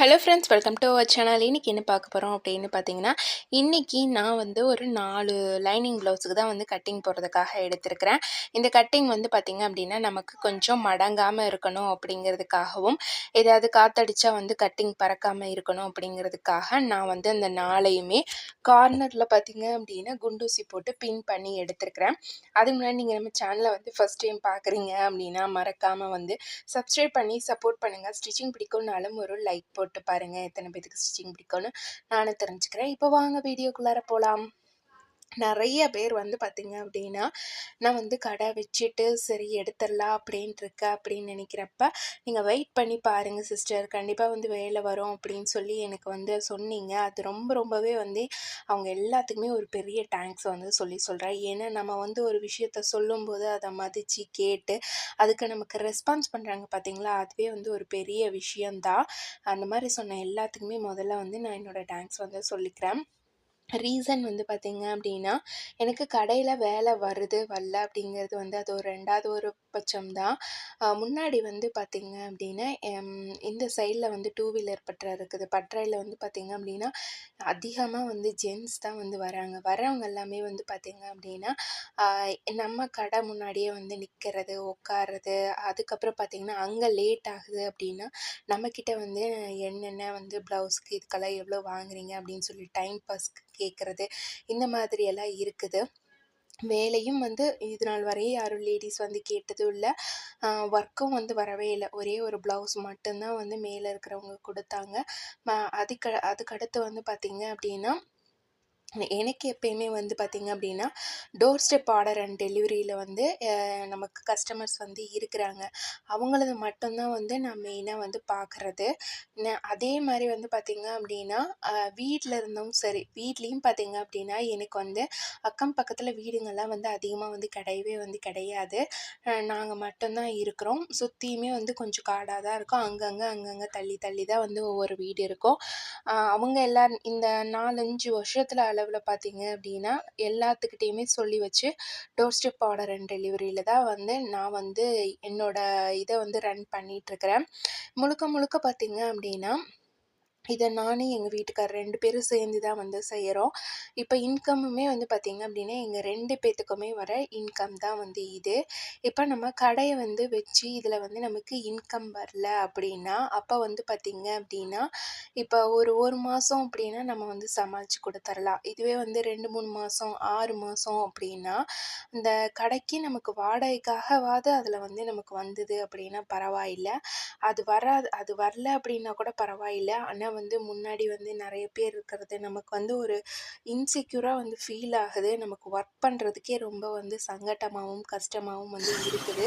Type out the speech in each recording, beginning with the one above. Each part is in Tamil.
Hello friends welcome to our channel இன்றைக்கி என்ன பார்க்க போகிறோம் அப்படின்னு பார்த்தீங்கன்னா இன்றைக்கி நான் வந்து ஒரு நாலு லைனிங் ப்ளவுஸுக்கு தான் வந்து கட்டிங் போடுறதுக்காக எடுத்திருக்கிறேன். இந்த கட்டிங் வந்து பார்த்திங்க அப்படின்னா நமக்கு கொஞ்சம் மடங்காமல் இருக்கணும் அப்படிங்கிறதுக்காகவும் ஏதாவது காத்தடிச்சா வந்து கட்டிங் பறக்காமல் இருக்கணும் அப்படிங்கிறதுக்காக நான் வந்து அந்த நாளையுமே கார்னரில் பார்த்திங்க அப்படின்னா குண்டூசி போட்டு பின் பண்ணி எடுத்திருக்கிறேன். அதுக்கு முன்னாடி நீங்கள் நம்ம சேனலை வந்து ஃபஸ்ட் டைம் பார்க்குறீங்க அப்படின்னா மறக்காமல் வந்து சப்ஸ்கிரைப் பண்ணி சப்போர்ட் பண்ணுங்கள் ஸ்டிச்சிங் பிடிக்கும்னாலும் ஒரு லைக் போட்டு பாருங்கள் எத்தனை பேத்துக்கு ஸ்டிச்சிங் பிடிக்கும்னு நானும் தெரிஞ்சுக்கிறேன். இப்போ வாங்க வீடியோக்குள்ளார போகலாம் நிறைய பேர் வந்து பார்த்திங்க அப்படின்னா நான் வந்து கடை வச்சுட்டு சரி எடுத்துடலாம் அப்படின்ட்டுருக்க அப்படின்னு நினைக்கிறப்ப நீங்கள் வெயிட் பண்ணி பாருங்கள் சிஸ்டர் கண்டிப்பாக வந்து வேலை வரும் அப்படின்னு சொல்லி எனக்கு வந்து சொன்னீங்க. அது ரொம்ப ரொம்பவே வந்து அவங்க எல்லாத்துக்குமே ஒரு பெரிய தேங்க்ஸ் வந்து சொல்லி சொல்கிறேன் ஏன்னா நம்ம வந்து ஒரு விஷயத்த சொல்லும்போது அதை மதித்து கேட்டு அதுக்கு நமக்கு ரெஸ்பான்ஸ் பண்ணுறாங்க பார்த்தீங்களா? அதுவே வந்து ஒரு பெரிய விஷயந்தான் அந்த மாதிரி சொன்ன எல்லாத்துக்குமே முதல்ல வந்து நான் என்னோடய தேங்க்ஸ் வந்து சொல்லிக்கிறேன். ரீசன் வந்து பார்த்திங்க அப்படின்னா எனக்கு கடையில் வேலை வருது வரல அப்படிங்கிறது வந்து அது ஒரு ரெண்டாவது ஒரு பட்சம் தான் முன்னாடி வந்து பார்த்திங்க அப்படின்னா இந்த சைடில் வந்து டூ வீலர் பட்டறை இருக்குது. பட்டறையில் வந்து பார்த்திங்க அப்படின்னா அதிகமாக வந்து ஜென்ஸ் தான் வந்து வராங்க. வரவங்க எல்லாமே வந்து பார்த்திங்க அப்படின்னா நம்ம கடை முன்னாடியே வந்து நிற்கிறது உட்காறது அதுக்கப்புறம் பார்த்திங்கன்னா அங்கே லேட் ஆகுது அப்படின்னா நம்மக்கிட்ட வந்து என்னென்ன வந்து ப்ளவுஸ்க்கு இதுக்கெல்லாம் எவ்வளோ வாங்குறீங்க அப்படின்னு சொல்லி டைம் பாஸ்க்கு கேட்குறது இந்த மாதிரியெல்லாம் இருக்குது. வேலையும் வந்து இது நாள் வரையும் யாரும் லேடிஸ் வந்து கேட்டதும் இல்லை. ஒர்க்கும் வந்து வரவே இல்லை. ஒரே ஒரு ப்ளவுஸ் மட்டும்தான் வந்து மேலே இருக்கிறவங்க கொடுத்தாங்க. அதுக்கு அதுக்கடுத்து வந்து பார்த்திங்க அப்படின்னா எனக்கு எப்பயுமே வந்து பார்த்திங்க அப்படின்னா டோர் ஸ்டெப் ஆர்டர் அண்ட் டெலிவரியில் வந்து நமக்கு கஸ்டமர்ஸ் வந்து இருக்கிறாங்க. அவங்களது மட்டும்தான் வந்து நான் மெயினாக வந்து பார்க்குறது அதே மாதிரி வந்து பார்த்திங்க அப்படின்னா வீட்டில் இருந்தும் சரி வீட்லேயும் பார்த்திங்க அப்படின்னா எனக்கு வந்து அக்கம் பக்கத்தில் வீடுங்கள்லாம் வந்து அதிகமாக வந்து கிடையவே வந்து கிடையாது. நாங்கள் மட்டும்தான் இருக்கிறோம். சுற்றியுமே வந்து கொஞ்சம் காடாக தான் இருக்கும். அங்கங்கே அங்கங்கே தள்ளி தள்ளி தான் வந்து ஒவ்வொரு வீடு இருக்கும். அவங்க எல்லா இந்த நாலஞ்சு வருஷத்தில் அளவில் பார்த்தீங்க அப்படின்னா எல்லாத்துக்கிட்டேயுமே சொல்லி வச்சு டோர் ஸ்டெப் ஆர்டர் அண்ட் டெலிவரியில் தான் வந்து நான் வந்து என்னோடய இதை வந்து ரன் பண்ணிகிட்ருக்கிறேன் முழுக்க முழுக்க பார்த்தீங்க அப்படின்னா இதை நானே எங்கள் வீட்டுக்கார் ரெண்டு பேரும் சேர்ந்து தான் வந்து செய்கிறோம் இப்போ இன்கம்முமே வந்து பார்த்திங்க அப்படின்னா எங்கள் ரெண்டு பேர்த்துக்குமே வர இன்கம் தான் வந்து இது. இப்போ நம்ம கடையை வந்து வச்சு இதில் வந்து நமக்கு இன்கம் வரல அப்படின்னா அப்போ வந்து பார்த்திங்க அப்படின்னா இப்போ ஒரு ஒரு மாதம் அப்படின்னா நம்ம வந்து சமாளித்து கொடுத்துரலாம். இதுவே வந்து ரெண்டு மூணு மாதம் ஆறு மாதம் அப்படின்னா இந்த கடைக்கு நமக்கு வாடகைக்காகவாது அதில் வந்து நமக்கு வந்தது அப்படின்னா பரவாயில்லை. அது வராது அது வரல அப்படின்னா கூட பரவாயில்லை. ஆனால் வந்து முன்னாடி வந்து நிறைய பேர் இருக்கிறது. நமக்கு வந்து ஒரு இன்செக்யூராக வந்து ஃபீல் ஆகுது. நமக்கு ஒர்க் பண்ணுறதுக்கே ரொம்ப வந்து சங்கட்டமாகவும் கஷ்டமாகவும் வந்து இருக்குது.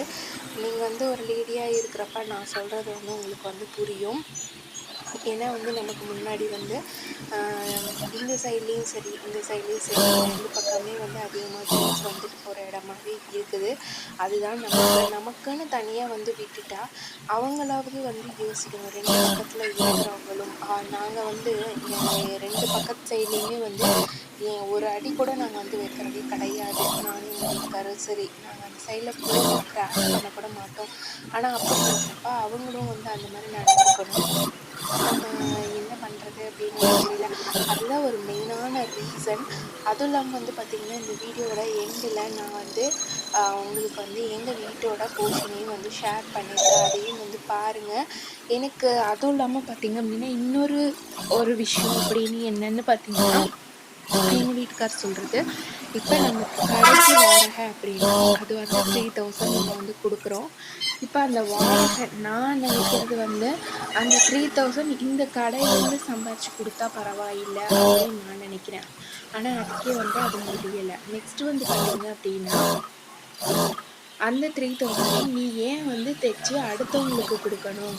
நீங்கள் வந்து ஒரு லேடியாக இருக்கிறப்ப நான் சொல்கிறது வந்து உங்களுக்கு வந்து புரியும். ஏன்னா வந்து நமக்கு முன்னாடி வந்து இந்த சைட்லேயும் சரி இந்த சைட்லேயும் சரி ரெண்டு பக்கமே வந்து அதிகமாக ஜென்ஸ் வந்துட்டு போகிற இடமாவே இருக்குது. அதுதான் நமக்கு நமக்குன்னு தனியாக வந்து விட்டுட்டா அவங்களாவது வந்து யோசிக்கணும். ரெண்டு பக்கத்தில் இருக்கிறவங்களும் நாங்கள் வந்து ரெண்டு பக்கத்து சைட்லேயுமே வந்து ஏன் ஒரு அடி கூட நாங்கள் வந்து வைக்கிறதே கிடையாது. நானும் எங்கள் சரி நாங்கள் அந்த சைடில் போய் கிராஸ் பண்ண கூட மாட்டோம். ஆனால் அப்படி அவங்களும் வந்து அந்த மாதிரி நடந்துக்கணும். என்ன பண்ணுறது அப்படின்னு தெரியல. அதுதான் ஒரு மெயினான ரீசன் அதுவும் இல்லாமல் வந்து பார்த்திங்கன்னா இந்த வீடியோவோட எண்டில் நான் வந்து உங்களுக்கு வந்து எங்கள் வீட்டோட போர்ஷனையும் வந்து ஷேர் பண்ணியிருக்கேன் அதையும் வந்து பாருங்கள் எனக்கு அதுவும் இல்லாமல் பார்த்திங்க அப்படின்னா இன்னொரு ஒரு விஷயம் அப்படின்னு என்னென்னு பார்த்தீங்கன்னா எங்கள் வீட்டுக்கார் சொல்கிறது இப்போ நம்ம கடைக்கு வாடகை அப்படின்னா அது வந்து த்ரீ தௌசண்ட் நம்ம வந்து கொடுக்குறோம். இப்போ அந்த வாடகை நான் நினைக்கிறது வந்து அந்த த்ரீ தௌசண்ட் இந்த கடையிலேருந்து சம்பாதிச்சு கொடுத்தா பரவாயில்லை அப்படின்னு நான் நினைக்கிறேன். ஆனால் அதுக்கே வந்து அது முடியலை. நெக்ஸ்ட் வந்து பார்த்தீங்க அப்படின்னா அந்த த்ரீ தௌசண்ட் நீ ஏன் வந்து தைச்சி அடுத்தவங்களுக்கு கொடுக்கணும்?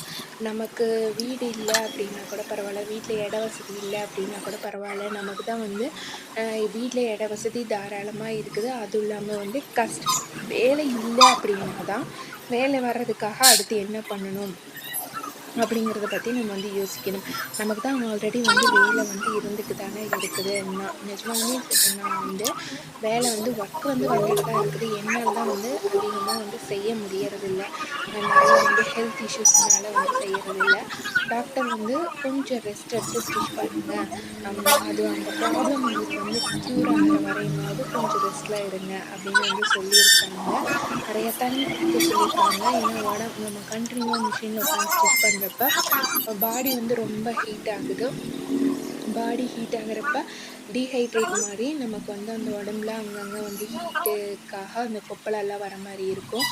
நமக்கு வீடு இல்லை அப்படின்னா கூட பரவாயில்ல. வீட்டில் இட வசதி இல்லை அப்படின்னா கூட பரவாயில்ல. நமக்கு தான் வந்து வீட்டில் இட வசதி தாராளமாக இருக்குது. அதுவும் இல்லாமல் வந்து கஷ்ட வேலை இல்லை அப்படின்னா தான் வேலை வர்றதுக்காக அடுத்து என்ன பண்ணணும்? அப்படிங்கிறத பற்றி நம்ம வந்து யோசிக்கணும். நமக்கு தான் ஆல்ரெடி வந்து வேலை வந்து இருந்துட்டு தானே இருக்குது. நான் நிஜமாலுமே நான் வந்து வேலை வந்து ஒர்க் வந்து வந்துட்டு தான் இருக்குது. என்னால் தான் வந்து அதிகமாக வந்து செய்ய முடியறதில்ல. நிறைய வந்து ஹெல்த் இஷ்யூஸ் அதனால வந்து செய்யறதில்ல. டாக்டர் வந்து கொஞ்சம் ரெஸ்ட் எடுத்து ஸ்டிச் பண்ணுங்கள் அது அந்த ப்ராப்ளம் உங்களுக்கு வந்து க்யூர் ஆகிற வரையுமாவது கொஞ்சம் ரெஸ்ட்டில் இருங்க அப்படின்னு வந்து சொல்லியிருக்காங்க. நிறைய தண்ணி குடிக்க சொல்லியிருக்காங்க. ஏன்னா உடம்பு நம்ம கண்டினியூவாக மிஷினில் உட்காந்து ஸ்டிச் பண்ணுறப்ப பாடி வந்து ரொம்ப ஹீட் ஆகுது. பாடி ஹீட் ஆகிறப்ப டீஹைட்ரேட் மாதிரி நமக்கு வந்து அந்த உடம்புல அங்கங்கே வந்து ஹீட்டுக்காக அந்த கொப்பளெல்லாம் வர மாதிரி இருக்கும்.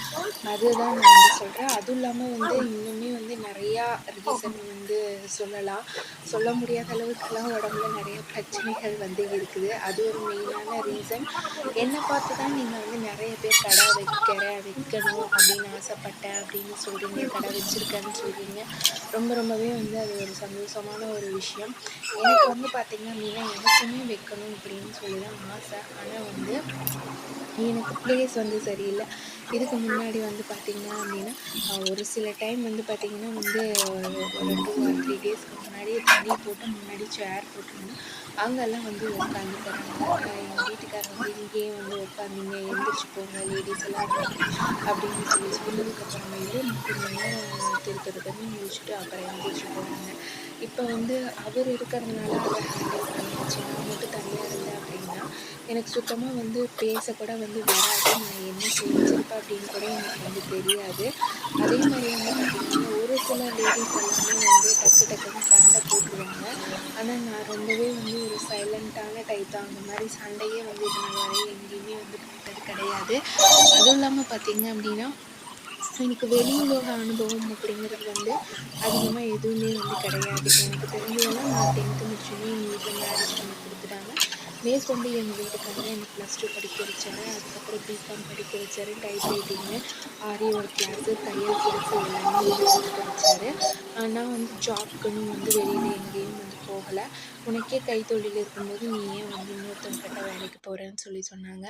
அதுதான் நான் வந்து சொல்கிறேன் அதுவும் இல்லாமல் வந்து இன்னுமே வந்து நிறையா ரீசன் வந்து சொல்லலாம். சொல்ல முடியாத அளவுக்குலாம் உடம்புல நிறைய பிரச்சனைகள் வந்து இருக்குது. அது ஒரு மெயினான ரீசன் என்னை பார்த்து தான் நீங்கள் வந்து நிறைய பேர் கடை வைக்கிறேன் வைக்கணும் அப்படின்னு ஆசைப்பட்டேன் அப்படின்னு சொல்கிறீங்க கடை வச்சுருக்கேன்னு சொல்கிறீங்க ரொம்ப ரொம்பவே வந்து அது ஒரு சந்தோஷமான ஒரு விஷயம். எனக்கு வந்து பார்த்திங்க அப்படின்னா எனக்குமே வைக்கணும் அப்படின்னு சொல்லி தான் ஆசை. ஆனால் வந்து எனக்கு ப்ளேஸ் வந்து சரியில்லை. இதுக்கு முன்னாடி வந்து பார்த்திங்க அப்படின்னா ஒரு சில டைம் வந்து பார்த்திங்கன்னா வந்து ஒரு டூ ஆர் த்ரீ டேஸ்க்கு முன்னாடி தண்ணி போட்டு முன்னாடி சேர் போட்டிருந்தோம் அங்கெல்லாம் வந்து உட்காந்துக்கிறாங்க. எங்கள் வீட்டுக்காரர் வந்து இங்கேயே வந்து உட்காந்திங்க. எழுந்திரிச்சு போங்க லேடிஸ் எல்லாம் அப்படின்னு சொல்லி சொன்னதுக்கப்புறமேலே கொஞ்சம் நேரம் திருத்தது பண்ணி முடிச்சுட்டு அப்புறம் எழுந்திரிச்சு போனாங்க. இப்போ வந்து அவர் இருக்கிறதுனால அதை ஹேண்டில் பண்ணியாச்சு. நான் மட்டும் தனியாக இருந்தேன் அப்படின்னா எனக்கு சுத்தமாக வந்து பேசக்கூட வந்து வராது. நான் என்ன செஞ்சிருப்பேன் அப்படின்னு கூட எனக்கு வந்து தெரியாது. அதே மாதிரி வந்து பார்த்திங்கன்னா ஒரு சில லேடிஸ் எல்லாமே வந்து டக்கு டக்குன்னு சண்டை போட்டுருவாங்க. ஆனால் நான் ரொம்பவே வந்து ஒரு சைலண்ட்டான டைப் தான். அந்த மாதிரி சண்டையே வந்து இதனால் வரை எங்கேயுமே வந்து போட்டது கிடையாது. அதுவும் இல்லாமல் பார்த்திங்க அப்படின்னா எனக்கு வெளி உலக அனுபவம் அப்படிங்கிறது வந்து அதிகமாக எதுவுமே வந்து கிடையாது. எனக்கு தெரிஞ்சதெல்லாம் நான் டென்த்து முடிச்சோன்னே எங்கள் வீட்டில் மேரேஜ் பண்ணி கொடுத்துட்டாங்க மேற்கொண்டு எங்கள் வீட்டுக்காரங்க எனக்கு ப்ளஸ் டூ படிக்க வச்சாரு. அதுக்கப்புறம் பிகாம் படிக்க வச்சாரு. Type writing aari work class தையல் கிளாஸு எல்லாமே வந்து வச்சாரு. நான் வந்து ஜாப்க்குன்னு வந்து வெளியில் எங்கேயும் வந்து போகலை உனக்கே கைத்தொழில் இருக்கும்போது நீ ஏன் வந்து இன்னொருத்தவங்கிட்ட வேலைக்கு போகிறேன்னு சொல்லி சொன்னாங்க.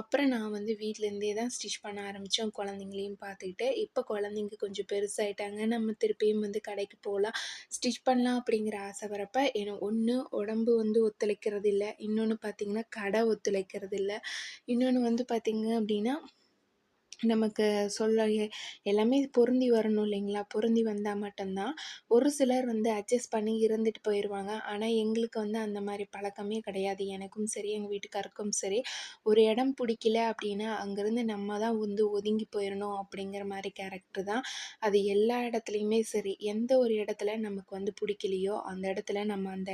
அப்புறம் நான் வந்து வீட்டிலேருந்தே தான் ஸ்டிச் பண்ண ஆரம்பித்தோம் குழந்தைங்களையும் பார்த்துக்கிட்டு. இப்போ குழந்தைங்க கொஞ்சம் பெருசாயிட்டாங்க. நம்ம திருப்பியும் வந்து கடைக்கு போகலாம் ஸ்டிச் பண்ணலாம் அப்படிங்கிற ஆசை வரப்போ எனக்கு ஒன்று உடம்பு வந்து ஒத்துழைக்கிறது இல்லை இன்னொன்று பார்த்திங்கன்னா கடை ஒத்துழைக்கிறது இல்லை இன்னொன்று வந்து பார்த்திங்க அப்படின்னா நமக்கு சொல்ல எல்லாமே பொருந்தி வரணும் இல்லைங்களா? பொருந்தி வந்தால் மட்டும்தான். ஒரு சிலர் வந்து அட்ஜஸ்ட் பண்ணி இருந்துட்டு போயிடுவாங்க ஆனால் எங்களுக்கு வந்து அந்த மாதிரி பழக்கமே கிடையாது. எனக்கும் சரி எங்கள் வீட்டுக்காருக்கும் சரி. ஒரு இடம் பிடிக்கல அப்படின்னா அங்கேருந்து நம்ம தான் வந்து ஒதுங்கி போயிடணும் அப்படிங்கிற மாதிரி கேரக்டர் தான். அது எல்லா இடத்துலையுமே சரி. எந்த ஒரு இடத்துல நமக்கு வந்து பிடிக்கலையோ அந்த இடத்துல நம்ம அந்த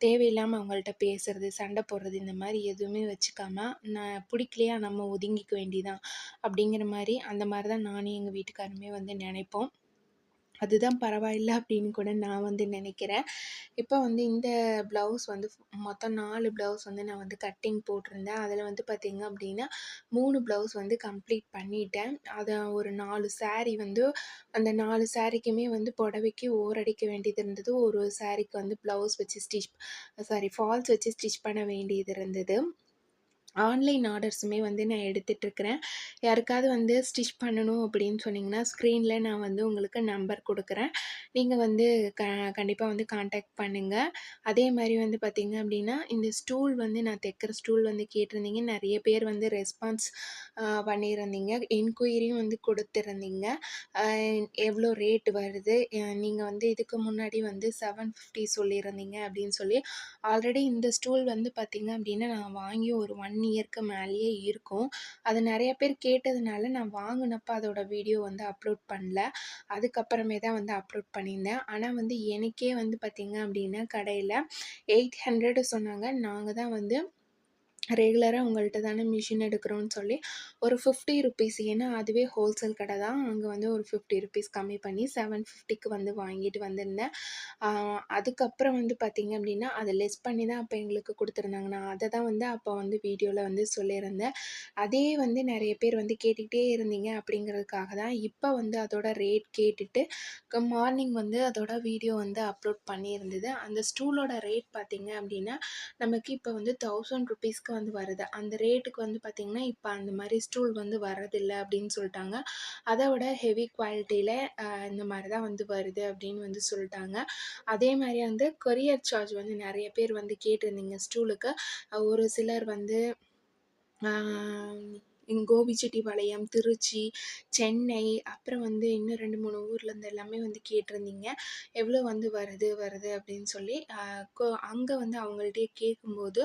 தேவையில்லாமல் அவங்கள்ட்ட பேசுறது சண்டை போடுறது இந்த மாதிரி எதுவுமே வச்சுக்காம நான் பிடிக்கலையா நம்ம ஒதுங்கிக்க வேண்டிதான் அப்படிங்கிற மாதிரி அந்த மாதிரி தான் நானும் எங்கள் வீட்டுக்காருமே வந்து நினைப்போம். அதுதான் பரவாயில்ல அப்படின்னு கூட நான் வந்து நினைக்கிறேன். இப்போ வந்து இந்த ப்ளவுஸ் வந்து மொத்தம் நாலு ப்ளவுஸ் வந்து நான் வந்து கட்டிங் போட்டிருந்தேன். அதில் வந்து பார்த்திங்க அப்படின்னா மூணு ப்ளவுஸ் வந்து கம்ப்ளீட் பண்ணிட்டேன். அதை ஒரு நாலு ஸாரீ வந்து அந்த நாலு ஸாரீக்குமே வந்து புடவைக்கு ஓரடிக்க வேண்டியது இருந்தது. ஒரு ஸாரீக்கு வந்து ப்ளவுஸ் வச்சு ஸ்டிச் சாரி ஃபால்ஸ் வச்சு ஸ்டிச் பண்ண வேண்டியது இருந்தது. ஆன்லைன் ஆர்டர்ஸுமே வந்து நான் எடுத்துகிட்ருக்கிறேன் யாருக்காவது வந்து ஸ்டிச் பண்ணணும் அப்படின்னு சொன்னிங்கன்னா ஸ்க்ரீனில் நான் வந்து உங்களுக்கு நம்பர் கொடுக்குறேன். நீங்கள் வந்து க கண்டிப்பாக வந்து காண்டாக்ட் பண்ணுங்கள் அதே மாதிரி வந்து பார்த்திங்க அப்படின்னா இந்த ஸ்டூல் வந்து நான் தைக்கிற ஸ்டூல் வந்து கேட்டிருந்தீங்க. நிறைய பேர் வந்து ரெஸ்பான்ஸ் பண்ணியிருந்தீங்க. என்கொயரியும் வந்து கொடுத்துருந்தீங்க. எவ்வளோ ரேட் வருது? நீங்கள் வந்து இதுக்கு முன்னாடி வந்து செவன் ஃபிஃப்டி சொல்லியிருந்தீங்க அப்படின்னு சொல்லி ஆல்ரெடி இந்த ஸ்டூல் வந்து பார்த்திங்க அப்படின்னா நான் வாங்கி ஒரு ஒன் இயர்க்கு மேலேயே இருக்கும். அது நிறைய பேர் கேட்டதுனால நான் வாங்கினப்ப அதோட வீடியோ வந்து அப்லோட் பண்ணல. அதுக்கப்புறமே தான் வந்து அப்லோட் பண்ணியிருந்தேன். ஆனால் வந்து எனக்கே வந்து பார்த்திங்க அப்படின்னா கடையில் எயிட் ஹண்ட்ரடு சொன்னாங்க. நாங்கள் தான் வந்து ரெகுலராக உங்கள்கிட்ட தானே மிஷின் எடுக்கிறோன்னு சொல்லி ஒரு ஃபிஃப்டி ருபீஸ் ஏன்னா அதுவே ஹோல்சேல் கடை தான். அங்கே வந்து ஒரு ஃபிஃப்டி ருபீஸ் கம்மி பண்ணி செவன் ஃபிஃப்டிக்கு வந்து வாங்கிட்டு வந்திருந்தேன். அதுக்கப்புறம் வந்து பார்த்திங்க அப்படின்னா அதை லெஸ் பண்ணி தான் அப்போ எங்களுக்கு கொடுத்துருந்தாங்க. நான் அதை தான் வந்து அப்போ வந்து வீடியோவில் வந்து சொல்லியிருந்தேன். அதே வந்து நிறைய பேர் வந்து கேட்டுக்கிட்டே இருந்தீங்க அப்படிங்கிறதுக்காக தான் இப்போ வந்து அதோட ரேட் கேட்டுட்டு மார்னிங் வந்து அதோட வீடியோ வந்து அப்லோட் பண்ணியிருந்தது. அந்த ஸ்டூலோட ரேட் பார்த்திங்க அப்படின்னா நமக்கு இப்போ வந்து தௌசண்ட் ருப்பீஸ்க்கு வந்து வருது அந்த ரேட்டுக்கு வந்து பார்த்திங்கன்னா இப்போ அந்த மாதிரி ஸ்டூல் வந்து வரதில்லை அப்படின்னு சொல்லிட்டாங்க அதை விட ஹெவி குவாலிட்டியில் இந்த மாதிரி தான் வந்து வருது அப்படின்னு வந்து சொல்லிட்டாங்க அதே மாதிரி வந்து கொரியர் சார்ஜ் வந்து நிறைய பேர் வந்து கேட்டிருந்தீங்க ஸ்டூலுக்கு ஒரு சிலர் வந்து இங் கோபிச்செட்டிப்பாளையம், திருச்சி, சென்னை அப்புறம் வந்து இன்னும் 2, 3 ஊர்லேருந்து எல்லாமே வந்து கேட்டிருந்தீங்க. எவ்வளோ வந்து வருது வருது அப்படின்னு சொல்லி. அங்கே வந்து அவங்கள்ட்டயே கேட்கும்போது,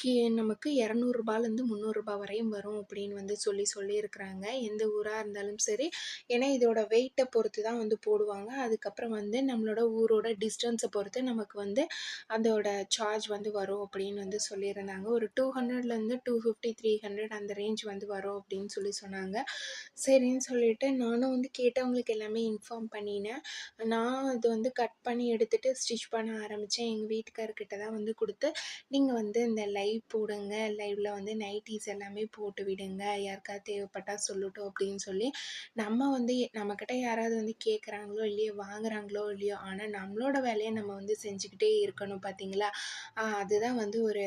கி நமக்கு இரநூறுபாலேருந்து முந்நூறுரூபா வரையும் வரும் அப்படின்னு வந்து சொல்லி சொல்லியிருக்கிறாங்க. எந்த ஊராக இருந்தாலும் சரி. ஏன்னா இதோட வெயிட்டை பொறுத்து தான் வந்து போடுவாங்க. அதுக்கப்புறம் வந்து நம்மளோட ஊரோட டிஸ்டன்ஸை பொறுத்து நமக்கு வந்து அதோட சார்ஜ் வந்து வரும் அப்படின்னு வந்து சொல்லியிருந்தாங்க. ஒரு 200லேருந்து 250, 300 அந்த ரேஞ்ச் வந்து வரும் அப்படின்னு சொல்லி சொன்னாங்க. சரின்னு சொல்லிட்டு நானும் வந்து கேட்டவங்களுக்கு எல்லாமே இன்ஃபார்ம் பண்ணினேன். நான் அது வந்து கட் பண்ணி எடுத்துகிட்டு ஸ்டிச் பண்ண ஆரம்பித்தேன் எங்கள் வீட்டுக்காரர்கிட்ட தான் வந்து கொடுத்து நீங்கள் வந்து இந்த லைவ் போடுங்க. லைவ்ல வந்து நைட்டிஸ் எல்லாமே போட்டு விடுங்க. யாருக்காவது தேவைப்பட்டால் சொல்லட்டும் அப்படின்னு சொல்லி, நம்ம வந்து நம்மக்கிட்ட யாராவது வந்து கேட்குறாங்களோ இல்லையோ, வாங்குறாங்களோ இல்லையோ, ஆனால் நம்மளோட வேலையை நம்ம வந்து செஞ்சுக்கிட்டே இருக்கணும் பார்த்தீங்களா? அதுதான் வந்து ஒரு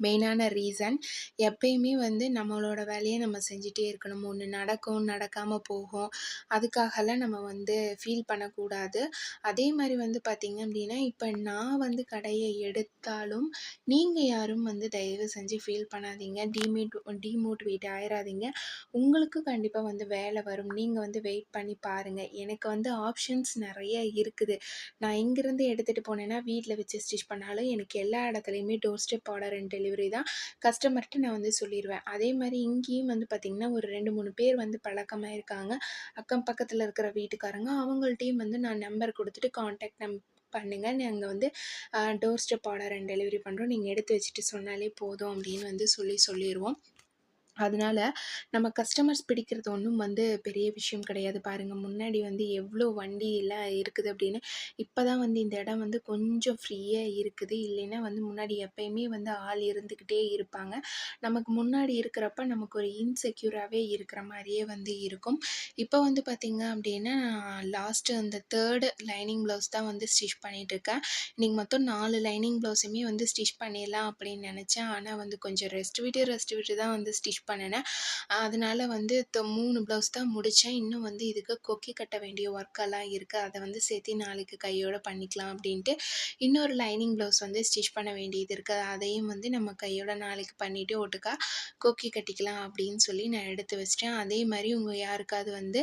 மெயினான ரீசன். எப்பயுமே வந்து நம்மளோட வேலையை நம்ம செஞ்சுட்டே இருக்கணும். ஒன்று நடக்கும், நடக்காமல் போகும். அதுக்காகலாம் நம்ம வந்து ஃபீல் பண்ணக்கூடாது. அதே மாதிரி வந்து பார்த்திங்க அப்படின்னா, இப்போ நான் வந்து கடையை எடுத்தாலும், நீங்கள் யாரும் வந்து தயவு செஞ்சு ஃபீல் பண்ணாதீங்க. டிமேட் டிமோட்டிவேட் ஆயிடாதீங்க உங்களுக்கு கண்டிப்பாக வந்து வேலை வரும். நீங்கள் வந்து வெயிட் பண்ணி பாருங்கள் எனக்கு வந்து ஆப்ஷன்ஸ் நிறைய இருக்குது. நான் இங்கேருந்து எடுத்துகிட்டு போனேன்னா, வீட்டில் வச்சு ஸ்டிச் பண்ணாலும் எனக்கு எல்லா இடத்துலையுமே door step order and delivery தான். கஸ்டமர்கிட்ட நான் வந்து சொல்லிடுவேன் அதே மாதிரி இங்கேயும் வந்து பார்த்திங்கன்னா ஒரு 2, 3 பேர் வந்து பழக்கமாக இருக்காங்க அக்கம் பக்கத்தில் இருக்கிற வீட்டுக்காரங்க. அவங்கள்ட்டையும் வந்து நான் நம்பர் கொடுத்துட்டு காண்டாக்ட் நம் பண்ணுங்கள் நாங்கள் வந்து door step order and delivery பண்ணுறோம் நீங்கள் எடுத்து வச்சுட்டு சொன்னாலே போதும் அப்படின்னு வந்து சொல்லி சொல்லிடுவோம் அதனால நம்ம கஸ்டமர்ஸ் பிடிக்கிறது ஒன்றும் வந்து பெரிய விஷயம் கிடையாது. பாருங்கள் முன்னாடி வந்து எவ்வளோ வண்டிலாம் இருக்குது அப்படின்னு. இப்போ தான் வந்து இந்த இடம் வந்து கொஞ்சம் ஃப்ரீயாக இருக்குது. இல்லைன்னா வந்து முன்னாடி எப்பயுமே வந்து ஆள் இருந்துக்கிட்டே இருப்பாங்க. நமக்கு முன்னாடி இருக்கிறப்ப நமக்கு ஒரு இன்செக்யூராகவே இருக்கிற மாதிரியே வந்து இருக்கும். இப்போ வந்து பார்த்திங்க அப்படின்னா, லாஸ்ட்டு அந்த தேர்டு லைனிங் ப்ளவுஸ் தான் வந்து ஸ்டிச் பண்ணிகிட்ருக்கேன் இன்றைக்கி மொத்தம் நாலு லைனிங் ப்ளவுஸுமே வந்து ஸ்டிச் பண்ணிடலாம் அப்படின்னு நினச்சேன் ஆனால் வந்து கொஞ்சம் ரெஸ்ட் விட்டு, ரெஸ்ட் விட்டு தான் வந்து ஸ்டிச் பண்ணினேன் அதனால் வந்து மூணு ப்ளவுஸ் தான் முடித்தேன் இன்னும் வந்து இதுக்கு கொக்கி கட்ட வேண்டிய ஒர்க்கெல்லாம் இருக்குது அதை வந்து சேர்த்து நாளைக்கு கையோடு பண்ணிக்கலாம் அப்படின்ட்டு, இன்னொரு லைனிங் ப்ளவுஸ் வந்து ஸ்டிச் பண்ண வேண்டியது இருக்குது அதையும் வந்து நம்ம கையோட நாளைக்கு பண்ணிவிட்டு ஒட்டுக்கா கொக்கி கட்டிக்கலாம் அப்படின்னு சொல்லி நான் எடுத்து வச்சிட்டேன். அதே மாதிரி உங்கள் யாருக்காவது வந்து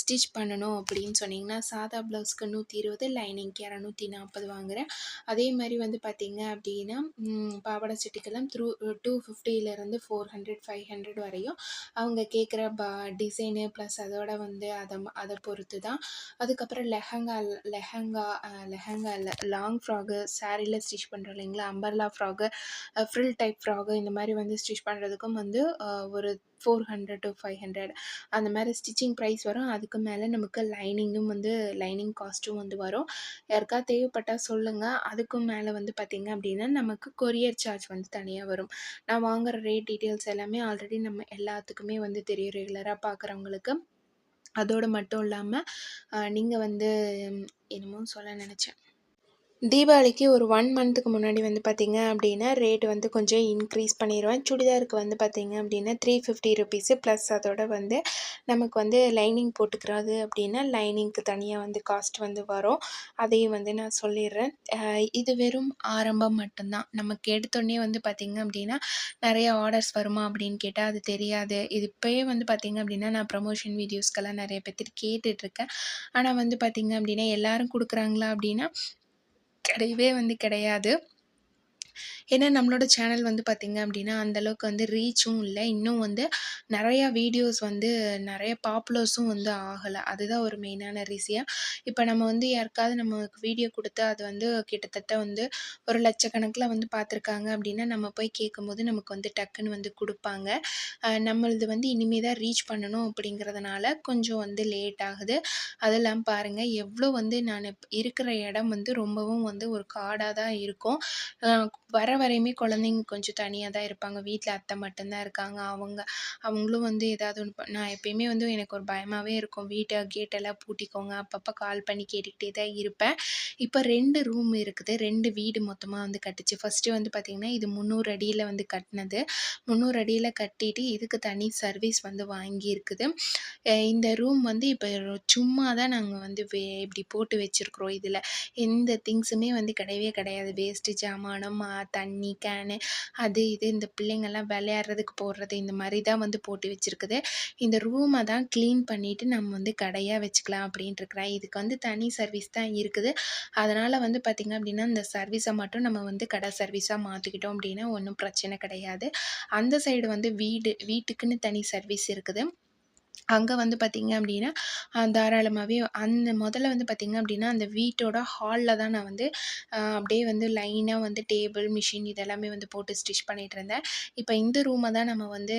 ஸ்டிச் பண்ணணும் அப்படின்னு சொன்னிங்கன்னா சாதா ப்ளவுஸ்க்கு 120 லைனிங்க்கு 240 வாங்குறேன். அதே மாதிரி வந்து பார்த்திங்க அப்படின்னா, பாவாடை சட்டிக்கெல்லாம் த்ரூ டூ ஃபிஃப்டியிலேருந்து ஃபோர் ஹண்ட்ரட் 250லேருந்து 400, 500 வரையும் அவங்க கேட்குற ப டிசைனு ப்ளஸ் அதோட வந்து அதை அதை பொறுத்து தான். அதுக்கப்புறம் லெஹங்கா லெஹங்கா லெஹங்கா இல்லை லாங் ஃப்ராகு சாரீல ஸ்டிச் பண்ணுறோம் இல்லைங்களா? Umbrella frock, frill type frock இந்த மாதிரி வந்து ஸ்டிச் பண்ணுறதுக்கும் வந்து ஒரு four hundred to five hundred அந்த மாதிரி ஸ்டிச்சிங் ப்ரைஸ் வரும். அதுக்கு மேலே நமக்கு லைனிங்கும் வந்து லைனிங் காஸ்ட்டும் வந்து வரும். யாருக்காவது தேவைப்பட்டால் சொல்லுங்கள் அதுக்கும் மேலே வந்து பார்த்தீங்க அப்படின்னா, நமக்கு கொரியர் சார்ஜ் வந்து தனியாக வரும். நான் வாங்குற ரேட் டீட்டெயில்ஸ் எல்லாமே ஆல்ரெடி நம்ம எல்லாத்துக்குமே வந்து தெரியும் ரெகுலராக பார்க்குறவங்களுக்கு. அதோடு மட்டும் இல்லாமல் நீங்கள் வந்து என்னமோ சொல்ல நினச்சேன் தீபாவளிக்கு ஒரு ஒன் மந்த்துக்கு முன்னாடி வந்து பார்த்திங்க அப்படின்னா, ரேட் வந்து கொஞ்சம் இன்க்ரீஸ் பண்ணிடுவேன் சுடிதாருக்கு வந்து பார்த்திங்க அப்படின்னா, 350 ருபீஸு ப்ளஸ் அதோட வந்து நமக்கு வந்து லைனிங் போட்டுக்கிறது அப்படின்னா, லைனிங்க்கு தனியாக வந்து காஸ்ட் வந்து வரும். அதையும் வந்து நான் சொல்லிடுறேன் இது வெறும் ஆரம்பம் மட்டும்தான் நமக்கு எடுத்தோடனே வந்து பார்த்திங்க அப்படின்னா, நிறைய ஆர்டர்ஸ் வருமா அப்படின்னு கேட்டால் அது தெரியாது. இது இப்போயே வந்து பார்த்திங்க அப்படின்னா, நான் ப்ரமோஷன் வீடியோஸ்க்கெல்லாம் நிறைய பேர்த்திட்டு கேட்டுட்ருக்கேன். ஆனால் வந்து பார்த்திங்க அப்படின்னா, எல்லோரும் கொடுக்குறாங்களா அப்படின்னா, கிடையவே வந்து கிடையாது. ஏன்னா நம்மளோட சேனல் வந்து பார்த்திங்க அப்படின்னா, அந்தளவுக்கு வந்து ரீச்சும் இல்லை. இன்னும் வந்து நிறையா வீடியோஸ் வந்து நிறைய பாப்புலர்ஸும் வந்து ஆகலை. அதுதான் ஒரு மெயினான ரீசியாக இப்போ நம்ம வந்து யாருக்காவது நமக்கு வீடியோ கொடுத்து அது வந்து கிட்டத்தட்ட வந்து ஒரு லட்சக்கணக்கில் வந்து பார்த்துருக்காங்க அப்படின்னா, நம்ம போய் கேட்கும்போது நமக்கு வந்து டக்குன்னு வந்து கொடுப்பாங்க. நம்மளது வந்து இனிமே தான் ரீச் பண்ணணும் அப்படிங்கிறதுனால கொஞ்சம் வந்து லேட் ஆகுது. அதெல்லாம் பாருங்கள் எவ்வளோ வந்து நான் இருக்கிற இடம் வந்து ரொம்பவும் வந்து ஒரு காடாக தான் இருக்கும். வர வரையுமே குழந்தைங்க கொஞ்சம் தனியாக தான் இருப்பாங்க. வீட்டில் அத்தை மட்டும்தான் இருக்காங்க. அவங்க அவங்களும் வந்து ஏதாவது ஒன்று ப நான் எப்பயுமே வந்து எனக்கு ஒரு பயமாகவே இருக்கும். வீட்டை கேட்டெல்லாம் பூட்டிக்கோங்க. அப்பப்போ கால் பண்ணி கேட்டுக்கிட்டே தான் இருப்பேன். இப்போ ரெண்டு ரூம் இருக்குது. ரெண்டு வீடு மொத்தமாக வந்து கட்டுச்சு. ஃபஸ்ட்டு வந்து பார்த்திங்கன்னா இது முந்நூறு அடியில் வந்து கட்டினது முந்நூறு அடியில் கட்டிட்டு இதுக்கு தனி சர்வீஸ் வந்து வாங்கியிருக்குது. இந்த ரூம் வந்து இப்போ சும்மா தான் நாங்கள் வந்து வே இப்படி போட்டு வச்சுருக்குறோம் இதில் எந்த திங்ஸுமே வந்து கிடையவே கிடையாது. வேஸ்ட்டு ஜாமானம், தண்ணி கேனு அது இது இந்த பிள்ளைங்கள்லாம் விளையாடுறதுக்கு போடுறது இந்த மாதிரி தான் வந்து போட்டு வச்சுருக்குது. இந்த ரூமை தான் க்ளீன் பண்ணிவிட்டு நம்ம வந்து கடையாக வச்சுக்கலாம் அப்படின்ட்டு இருக்கிறேன் இதுக்கு வந்து தனி சர்வீஸ் தான் இருக்குது. அதனால் வந்து பார்த்திங்க அப்படின்னா இந்த சர்வீஸை மட்டும் நம்ம வந்து கடை சர்வீஸாக மாற்றிக்கிட்டோம் அப்படின்னா ஒன்றும் பிரச்சனை கிடையாது. அந்த சைடு வந்து வீடு வீட்டுக்குன்னு தனி சர்வீஸ் இருக்குது. அங்கே வந்து பார்த்திங்க அப்படின்னா தாராளமாகவே அந்த முதல்ல வந்து பார்த்திங்க அப்படின்னா அந்த வீட்டோட ஹாலில் தான் நான் வந்து அப்படியே வந்து லைனாக வந்து டேபிள் மிஷின் இதெல்லாமே வந்து போட்டு ஸ்டிச் பண்ணிகிட்டு இருந்தேன். இப்போ இந்த ரூமை தான் நம்ம வந்து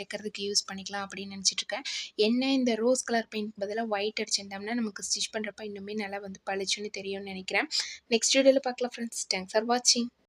தைக்கிறதுக்கு யூஸ் பண்ணிக்கலாம் அப்படின்னு நினச்சிட்ருக்கேன் என்ன இந்த ரோஸ் கலர் பெயிண்ட் பதிலாக ஒயிட் அடிச்சிருந்தோம்னா நமக்கு ஸ்டிச் பண்ணுறப்ப இன்னுமே நல்லா வந்து பளிச்சுன்னு தெரியும்னு நினைக்கிறேன். நெக்ஸ்ட் வீடியோவில் பார்க்கலாம் ஃப்ரெண்ட்ஸ். தேங்க்ஸ் ஃபார் வாட்சிங்.